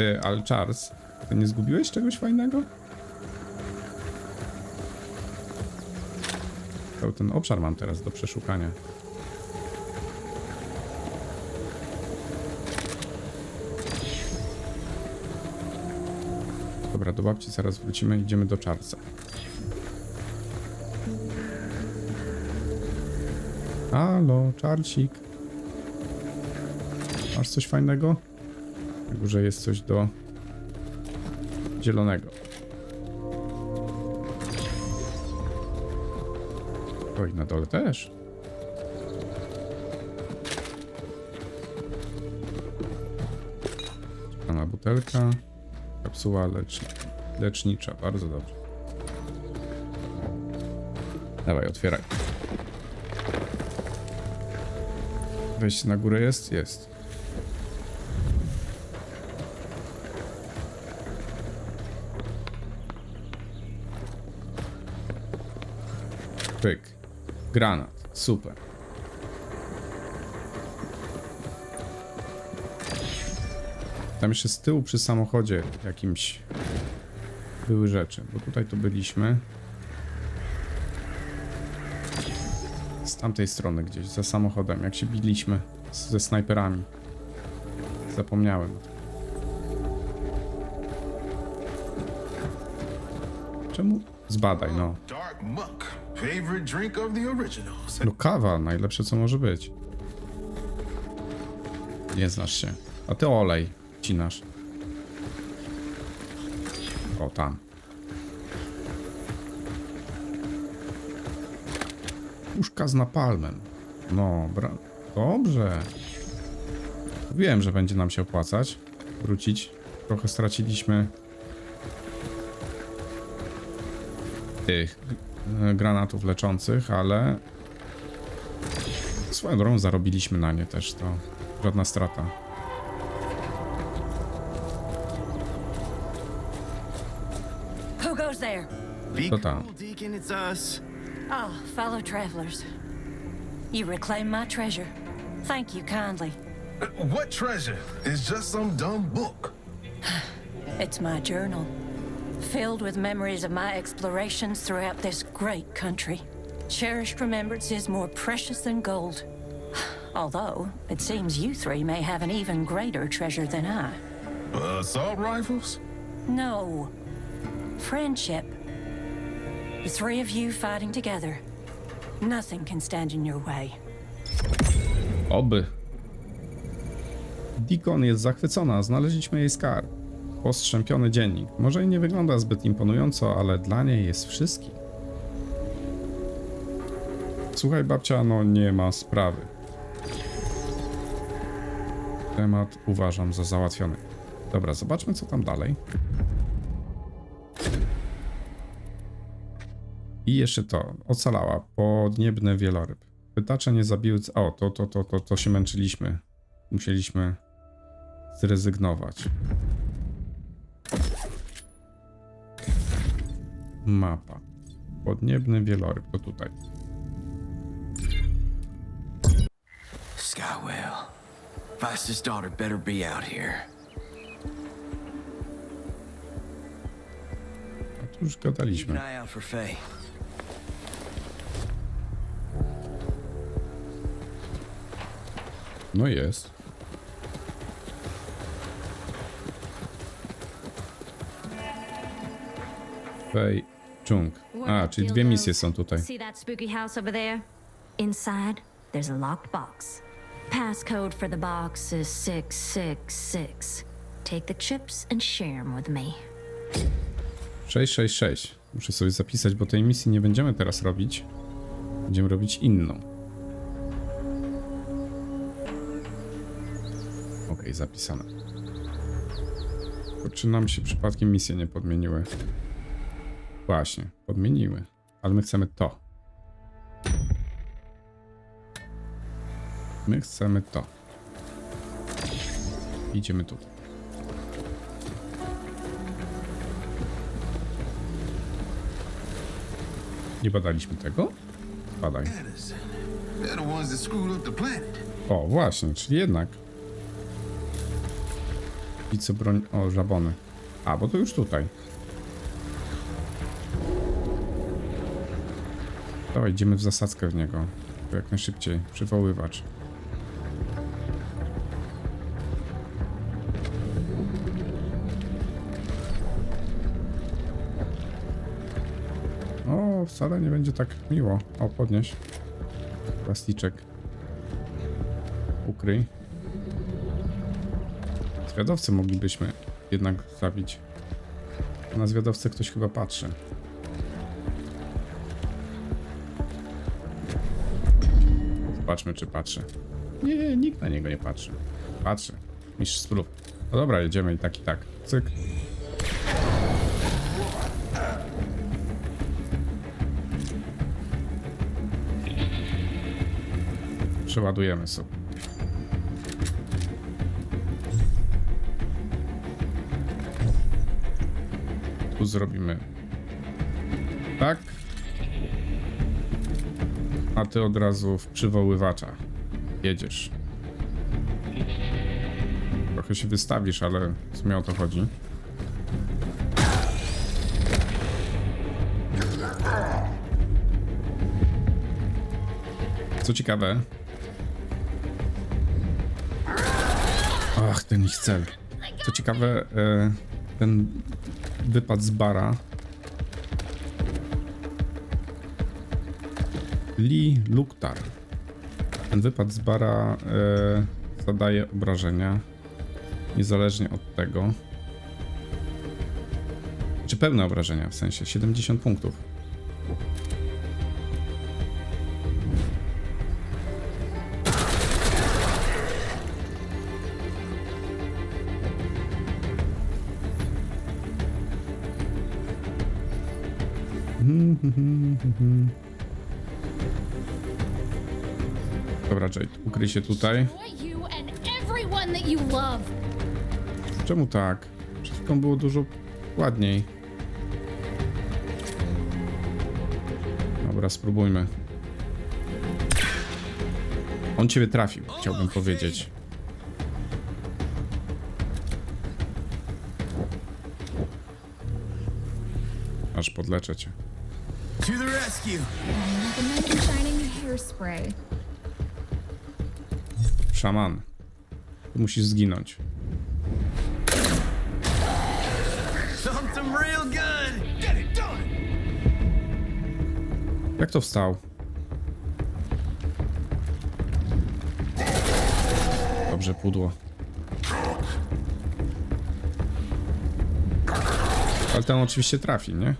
Ty, ale Charles, ty nie zgubiłeś czegoś fajnego? Cały ten obszar mam teraz do przeszukania. Dobra, do babci zaraz wrócimy, idziemy do Charlesa. Halo, Czarcik. Masz coś fajnego? Górze jest coś do zielonego. Oj, na dole też. Czekana butelka. Kapsuła lecz... lecznicza. Bardzo dobrze. Dawaj, otwieraj. Wejście na górę jest? Jest. Pyk. Granat. Super. Tam jeszcze z tyłu przy samochodzie jakimś były rzeczy, bo tutaj to byliśmy. Z tamtej strony gdzieś, za samochodem, jak się biliśmy z- ze snajperami. Zapomniałem. Czemu? Zbadaj, no. Favorite drink of the originals. No kawa, najlepsze co może być. Nie znasz się. A ty olej cinasz. O, tam. Puszka z napalmem. No, bra... Dobrze. Wiem, że będzie nam się opłacać wrócić. Trochę straciliśmy tych granatów leczących, ale swoją drogą zarobiliśmy na nie też, to żadna strata. It's us. Oh, fellow travelers. You reclaim my treasure. Thank you kindly. What treasure? It's just some dumb book. It's my journal, filled with memories of my explorations throughout this great country. Cherished remembrances more precious than gold. Although, it seems you three may have an even greater treasure than I. Uh, assault rifles? No. Friendship. The three of you fighting together. Nothing can stand in your way. Oby. Deacon jest zachwycona, znaleźliśmy jej skarb. Postrzępiony dziennik. Może i nie wygląda zbyt imponująco, ale dla niej jest wszystkim. Słuchaj, babcia, no nie ma sprawy. Temat uważam za załatwiony. Dobra, zobaczmy co tam dalej. I jeszcze to, ocalała, podniebny wieloryb. Pytacze nie zabiły... O, to, to, to, to, to się męczyliśmy. Musieliśmy zrezygnować. Mapa. Podniebny wieloryb, to tutaj. Skywell. Vice's daughter better be out here. A tu już gadaliśmy. No jest. Fei Chung. A, czyli dwie misje są tutaj. See that spooky house over there? Inside, there's a locked box. Passcode for the box is 666. Take the chips and share them with me. 666. Muszę sobie zapisać, bo tej misji nie będziemy teraz robić. Będziemy robić inną. Ok, zapisane. Czy nam się przypadkiem misje nie podmieniły? Właśnie, podmieniły. Ale my chcemy to. My chcemy to. Idziemy tutaj. Nie badaliśmy tego? Badaj. O, właśnie, czyli jednak. I co broń... O, żabony. A, bo to już tutaj. Dawaj, idziemy w zasadzkę w niego. Jak najszybciej. Przywoływacz. O, wcale nie będzie tak miło. O, podnieś. Plasticzek. Ukryj. Zwiadowcę moglibyśmy jednak zabić. Na zwiadowcę ktoś chyba patrzy. Zobaczmy, czy patrzy. Nie, nikt na niego nie patrzy. Patrzy. Mistrz sprób. No dobra, jedziemy i tak i tak. Cyk. Przeładujemy sobie. Tu zrobimy A ty od razu w przywoływacza jedziesz. Trochę się wystawisz, ale w sumie o to chodzi. Co ciekawe. Ach, ten ich cel. Co ciekawe, e, ten wypad z bara. Lee Luktar. Ten wypad z bara e, zadaje obrażenia. Niezależnie od tego. Czy pełne obrażenia w sensie 70 punktów. Dobra, Jade, ukryj się tutaj. Czemu tak? Przed chwilą było dużo ładniej. Dobra, spróbujmy. On ciebie trafił, chciałbym powiedzieć. Aż podleczę cię. To the rescue! Szaman. Musisz zginąć. Jak to wstał? Dobrze, pudło. Ale ten oczywiście trafi, nie?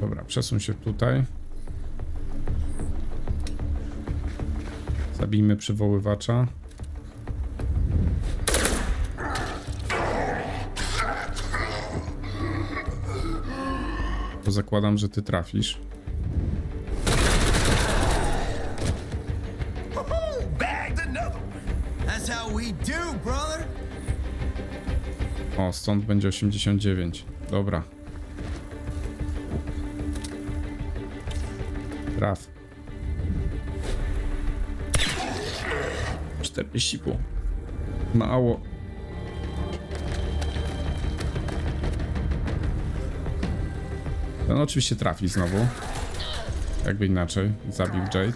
Dobra, przesuń się tutaj. Zabijmy przywoływacza. Zakładam, że ty trafisz. O, stąd będzie 89. Dobra. 40 pół. Mało. Ten oczywiście trafi znowu. Jakby inaczej. Zabił Jade.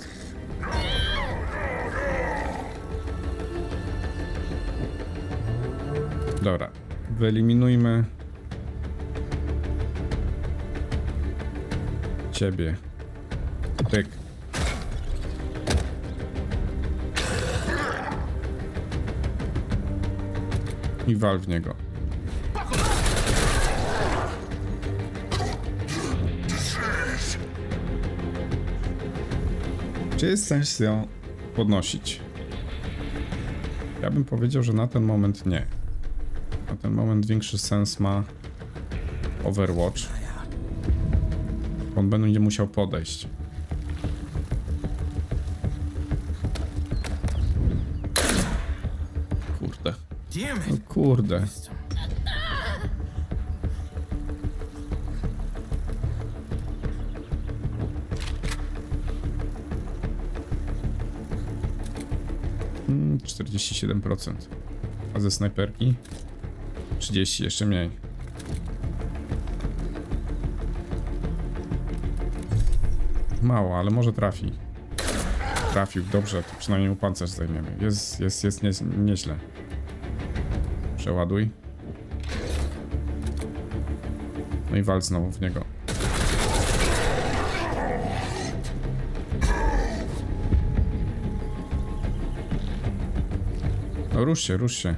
Dobra. Wyeliminujmy ciebie. Tyk. I wal w niego. Czy jest sens ją podnosić? Ja bym powiedział, że na ten moment nie. Na ten moment większy sens ma Overwatch. On będzie musiał podejść. Kurde. Mm, 47%. A ze snajperki? 30, jeszcze mniej. Mało, ale może trafi. Trafił, dobrze, to przynajmniej mu pancerz zajmiemy. Jest, jest, jest nie, nieźle. Przeładuj. No i wal znowu w niego. No rusz się, rusz się.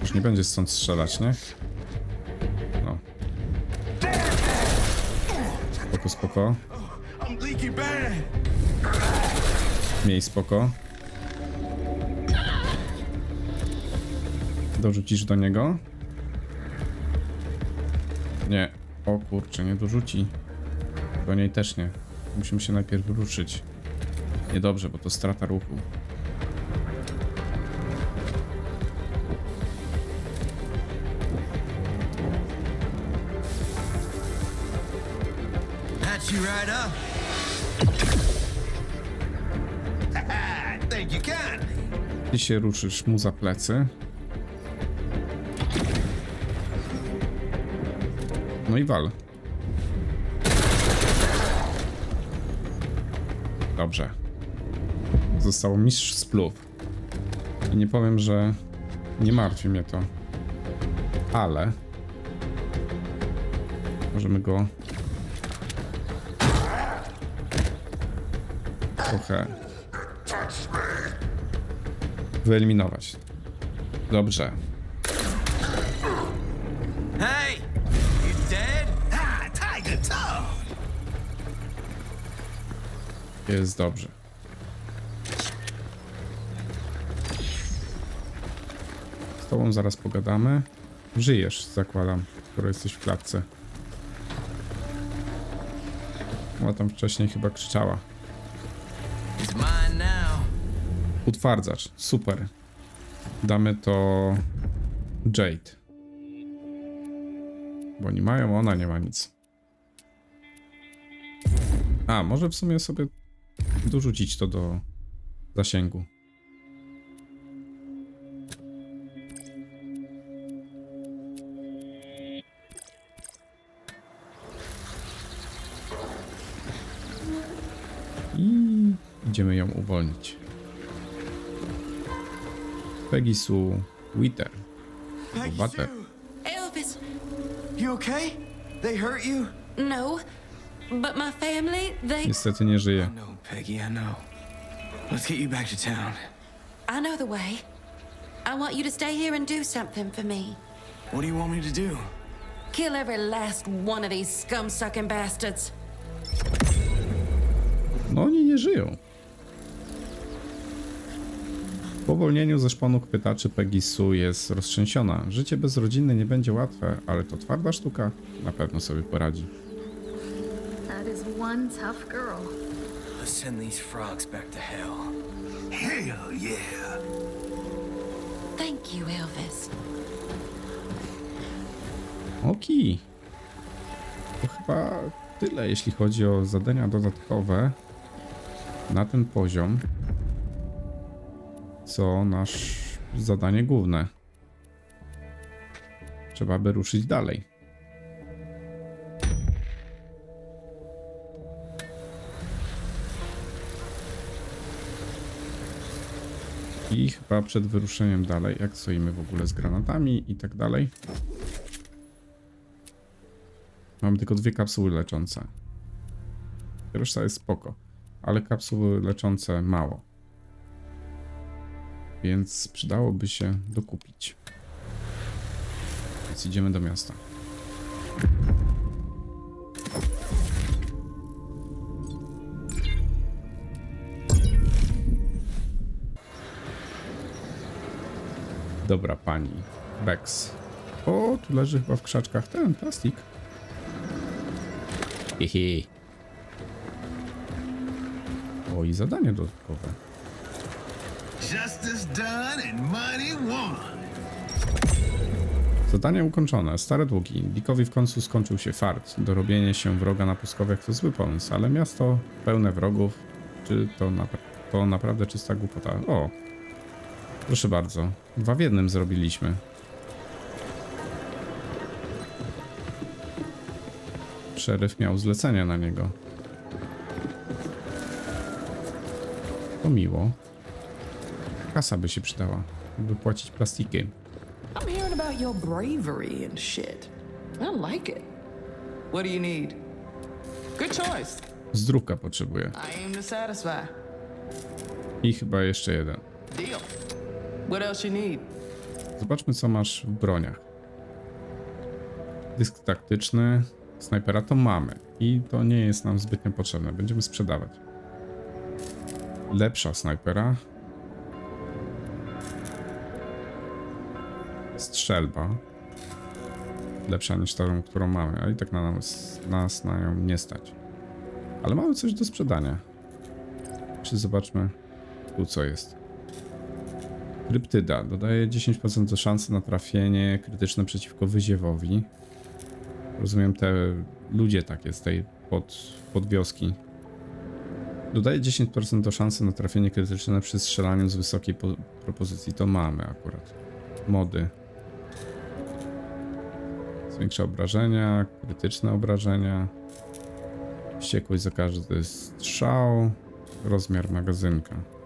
Już nie będzie stąd strzelać, nie? No. Spoko, spoko. Bad. Miej spoko. Dorzucisz do niego? Nie. O kurczę, nie dorzuci. Do niej też nie. Musimy się najpierw ruszyć. Niedobrze, bo to strata ruchu. You right up. Ty się ruszysz mu za plecy. No i wal. Dobrze. Zostało mistrz splów. I nie powiem, że nie martwi mnie to. Ale możemy go trochę wyeliminować. Dobrze. Jest dobrze. Z tobą zaraz pogadamy. Żyjesz, zakładam, skoro jesteś w klatce. Ona tam wcześniej chyba krzyczała. Utwardzacz, super. Damy to Jade. Bo oni mają, ona nie ma nic. A, może w sumie sobie dorzucić to do zasięgu. I idziemy ją uwolnić. Peggy Sue Witter. Sue, Elvis, you okay? They hurt you? no. But my family, they. Niestety nie żyje. Peggy, I know. Let's get you back to town. I know the way. I want you to stay here and do something for me. What do you want me to do? Kill every last one of these scum sucking bastards. No oni nie żyją. Po uwolnieniu ze szponuk pytaczy Peggy Sue jest roztrzęsiona. Życie bez rodziny nie będzie łatwe, ale to twarda sztuka. Na pewno sobie poradzi. That is one tough girl. Let's send these frogs back to hell. Hell yeah. Thank you, Elvis. Oki. To chyba tyle, jeśli chodzi o zadania dodatkowe na ten poziom. Co nasz zadanie główne. Trzeba by ruszyć dalej. I chyba przed wyruszeniem dalej, jak stoimy w ogóle z granatami i tak dalej. Mam tylko dwie kapsuły leczące. Reszta jest spoko, ale kapsuły leczące mało. Więc przydałoby się dokupić. Więc idziemy do miasta. Dobra, pani. Bex. O, tu leży chyba w krzaczkach ten plastik. Hihi. O, i zadanie dodatkowe. Zadanie ukończone. Stare długi. Dickowi w końcu skończył się fart. Dorobienie się wroga na pustkowiach to zły pomysł, ale miasto pełne wrogów. Czy to, napra- to naprawdę czysta głupota? O, Proszę bardzo. Dwa w jednym zrobiliśmy. Szeryf miał zlecenie na niego. To miło. Kasa by się przydała, by płacić plastikiem. I'm hearing about your bravery and shit. I like it. What do you need? Good choice. Zdrówka potrzebuję. I aim to satisfy. I chyba jeszcze jeden. Deal. What else you need? Zobaczmy, co masz w broniach. Dysk taktyczny, snajpera to mamy. I to nie jest nam zbytnio potrzebne. Będziemy sprzedawać. Lepsza snajpera. Strzelba. Lepsza niż tą, którą mamy, a i tak na nas, nas na nie stać. Ale mamy coś do sprzedania. Czy zobaczmy tu co jest. Kryptyda dodaje 10% do szansy na trafienie krytyczne przeciwko wyziewowi. Rozumiem te ludzie takie z tej pod, podwioski. Dodaje 10% do szansy na trafienie krytyczne przy strzelaniu z wysokiej po, propozycji. To mamy akurat. Mody. Zwiększa obrażenia, krytyczne obrażenia. Wściekłość za każdy strzał. Rozmiar magazynka.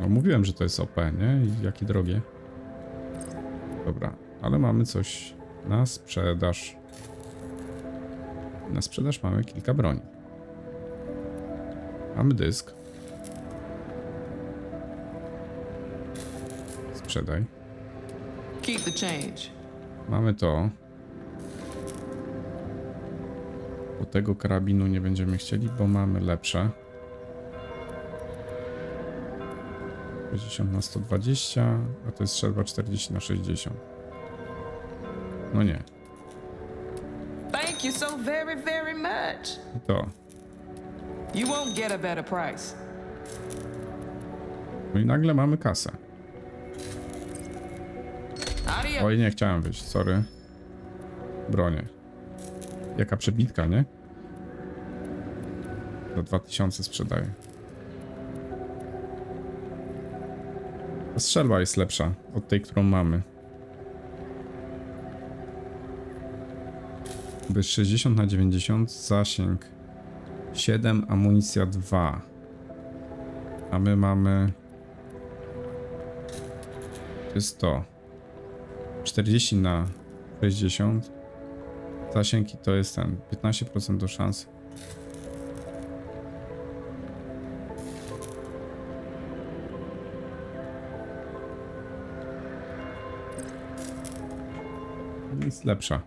No mówiłem, że to jest OP, nie? I jakie drogie. Dobra, ale mamy coś na sprzedaż. Na sprzedaż mamy kilka broni. Mamy dysk. Sprzedaj. Keep the change. Mamy to. Bo tego karabinu nie będziemy chcieli, bo mamy lepsze. 60 na 120, a to jest strzelba 40 na 60. No nie. Thank you so very, very much. To. You won't get a better price. No i nagle mamy kasę. Oj, nie chciałem wyjść, sorry. Bronię. Jaka przebitka, nie? Za 2000 sprzedaję. Strzelba jest lepsza od tej, którą mamy. Jest 60 na 90, zasięg 7, amunicja 2. A my mamy... Jest to. 40 na 60. Zasięg i to jest ten 15% do szans. Jest lepsza.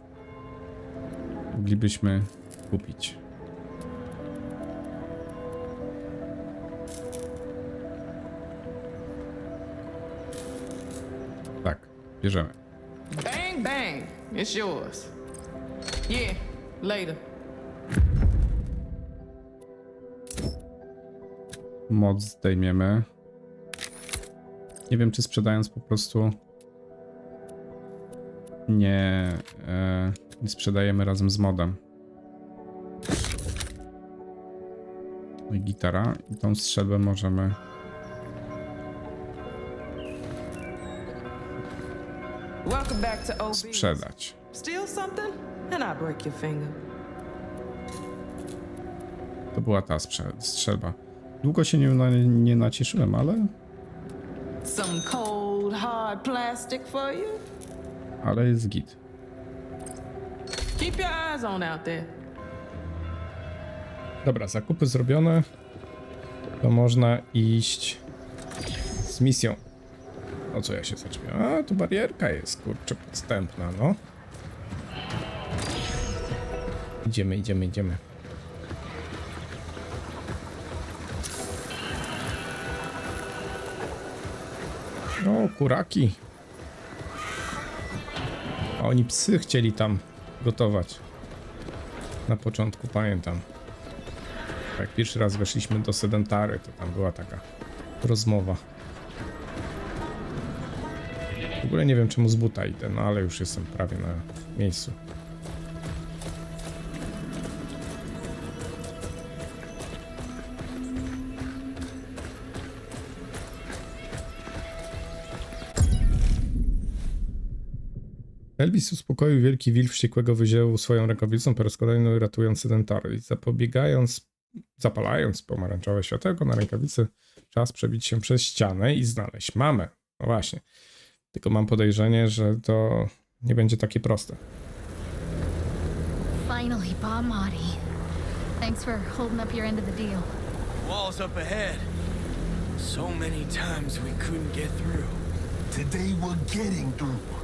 Moglibyśmy kupić. Tak, bierzemy. Bang, bang. It's yours. Yeah, later. moc zdejmiemy. Nie wiem, czy sprzedając po prostu nie, e, nie sprzedajemy razem z modem. No i gitara. I tą strzelbę możemy sprzedać. To była ta strzelba. Długo się nie, na, nie nacieszyłem, ale, Some cold, hard plastic for you. Ale jest git. Keep your eyes on out there. Dobra, zakupy zrobione. To można iść z misją. O co ja się zaczepiam? A, tu barierka jest, kurczę, podstępna, no. Idziemy, idziemy, idziemy. O, kuraki. Oni psy chcieli tam gotować. Na początku pamiętam. Jak pierwszy raz weszliśmy do sedentary, to tam była taka rozmowa. W ogóle nie wiem czemu z buta idę, no ale już jestem prawie na miejscu. Elvis uspokoił wielki wilk wściekłego wyziełu swoją rękawicą po raz kolejny ratując sedentary i zapobiegając, zapalając pomarańczowe światełko na rękawicy, czas przebić się przez ścianę i znaleźć mamę. No właśnie. Tylko mam podejrzenie, że to nie będzie takie proste. Finally, Bob Marty. Thanks for holding up your end of the deal. Wall's up ahead. So many times we couldn't get through. Today we're getting through.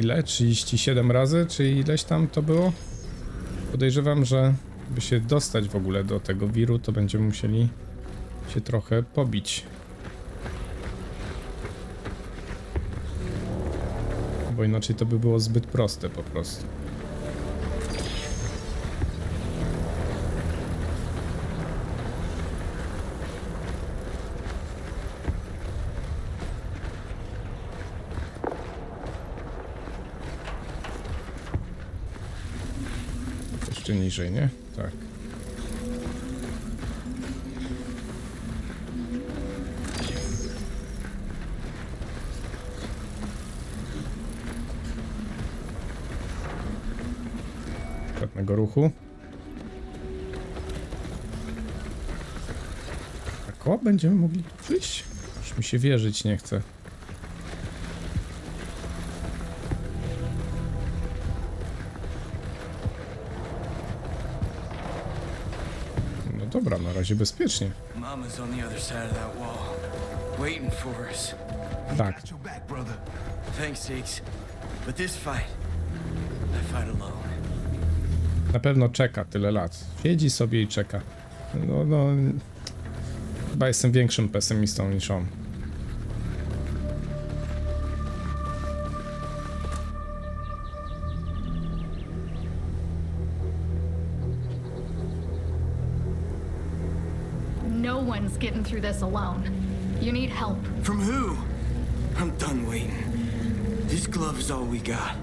Ile? 37 razy? Czy ileś tam to było? Podejrzewam, że by się dostać w ogóle do tego wiru, to będziemy musieli się trochę pobić. Bo inaczej to by było zbyt proste po prostu. Jeszcze niżej, nie? Tak. Żadnego ruchu. A koło będziemy mogli przyjść? Już mi się wierzyć nie chce. This fight, I fight alone. na pewno czeka tyle lat. Siedzi sobie i czeka. No, no. Chyba jestem większym pesymistą niż on. Through this alone. You need help. From who? I'm done waiting. This glove is all we got.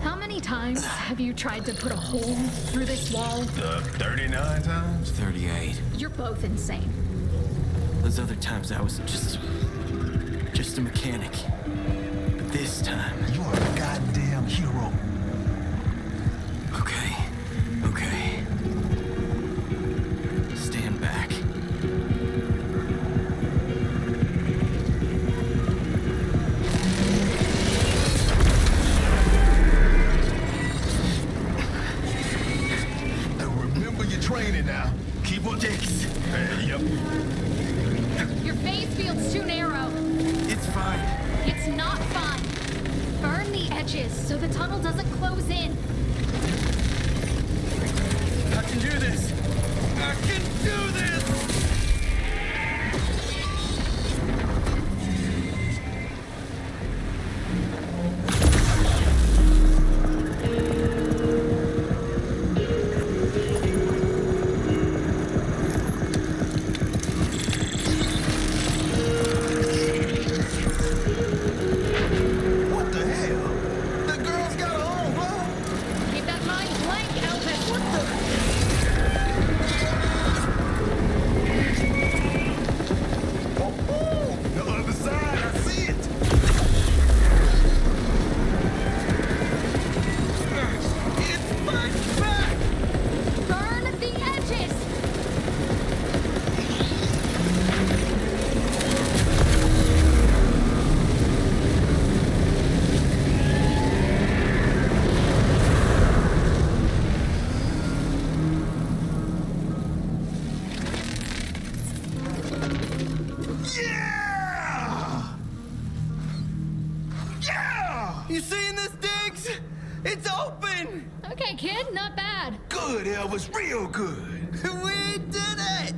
How many times have you tried to put a hole through this wall? Uh, 39 times? 38. You're both insane. Those other times I was just. just a mechanic. But this time. You are a goddamn Good, Elvis, real good. We did it!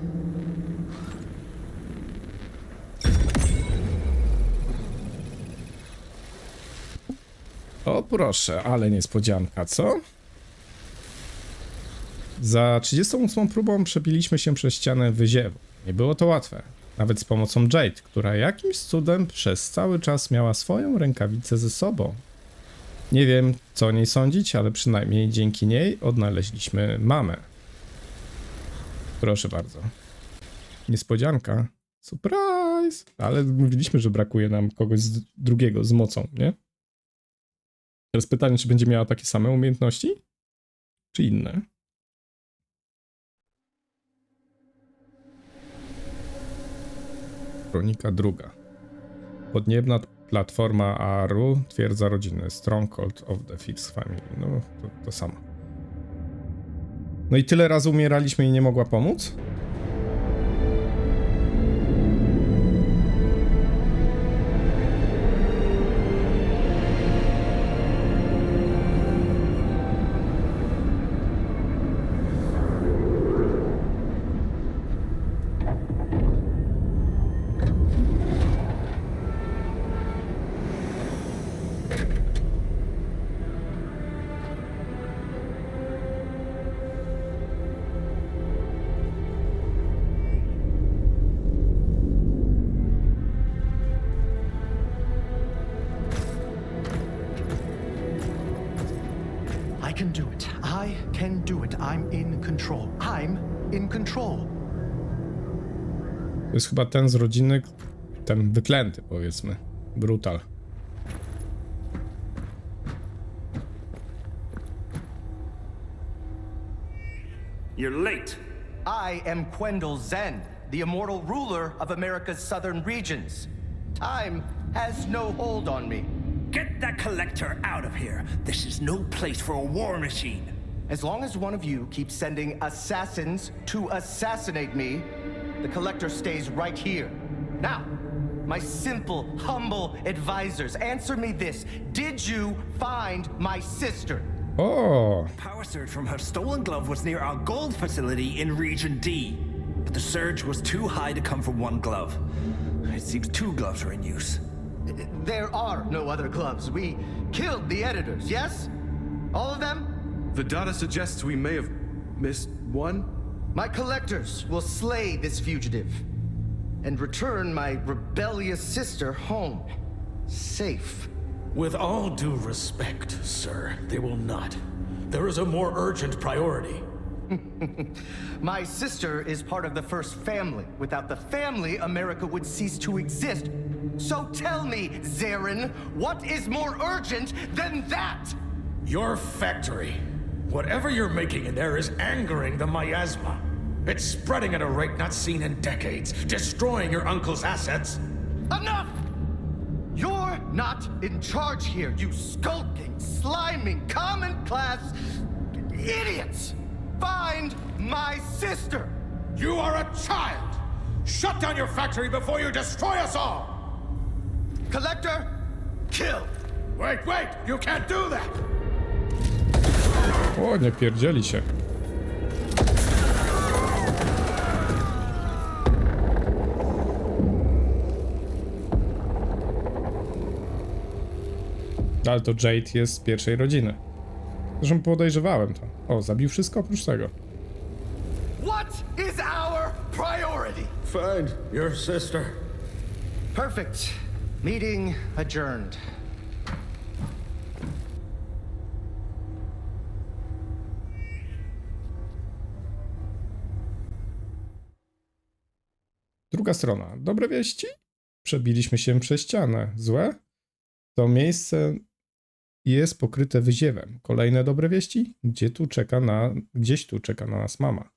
O proszę, ale niespodzianka, co? Za 38 próbą przebiliśmy się przez ścianę wyziewu. Nie było to łatwe. Nawet z pomocą Jade, która jakimś cudem przez cały czas miała swoją rękawicę ze sobą. Nie wiem, co o niej sądzić, ale przynajmniej dzięki niej odnaleźliśmy mamę. Proszę bardzo. Niespodzianka Surprise! Ale mówiliśmy, że brakuje nam kogoś z drugiego z mocą, nie? Teraz pytanie, czy będzie miała takie same umiejętności? Czy inne? Kronika druga. Podniebna platforma Aru, twierdza rodziny, Stronghold of the Fix Family. No, to, to samo. No i tyle razy umieraliśmy i nie mogła pomóc? To jest chyba ten z rodziny, ten wyklęty powiedzmy. Brutal. You're late. I am Quendel Zen, the immortal ruler of America's southern regions. Time has no hold on me. Get that collector out of here. This is no place for a war machine. As long as one of you keeps sending assassins to assassinate me, the collector stays right here. Now, my simple, humble advisors, answer me this. Did you find my sister? O, Power surge from her stolen glove was near our gold facility in Region D. But the surge was too high to come from one glove. It seems two gloves are in use. There are no other gloves. We killed the editors, yes? All of them? The data suggests we may have missed one. My collectors will slay this fugitive and return my rebellious sister home. Safe. With all due respect, sir, they will not. There is a more urgent priority. My sister is part of the first family. Without the family, America would cease to exist. So tell me, Zarin, what is more urgent than that? Your factory. Whatever you're making in there is angering the miasma. It's spreading at a rate not seen in decades, destroying your uncle's assets. Enough! You're not in charge here, you skulking, sliming, common class idiots! Find my sister! You are a child! Shut down your factory before you destroy us all! Collector, kill! Wait, wait! You can't do that! O, nie pierdzieli się. Ale to Jade jest z pierwszej rodziny. Zresztą podejrzewałem to. O, zabił wszystko oprócz tego. What is our priority? Find your sister. Perfect. Meeting adjourned. Druga strona. Dobre wieści? Przebiliśmy się przez ścianę. Złe? To miejsce jest pokryte wyziewem. Kolejne dobre wieści? Gdzie tu czeka na, gdzieś tu czeka na nas mama.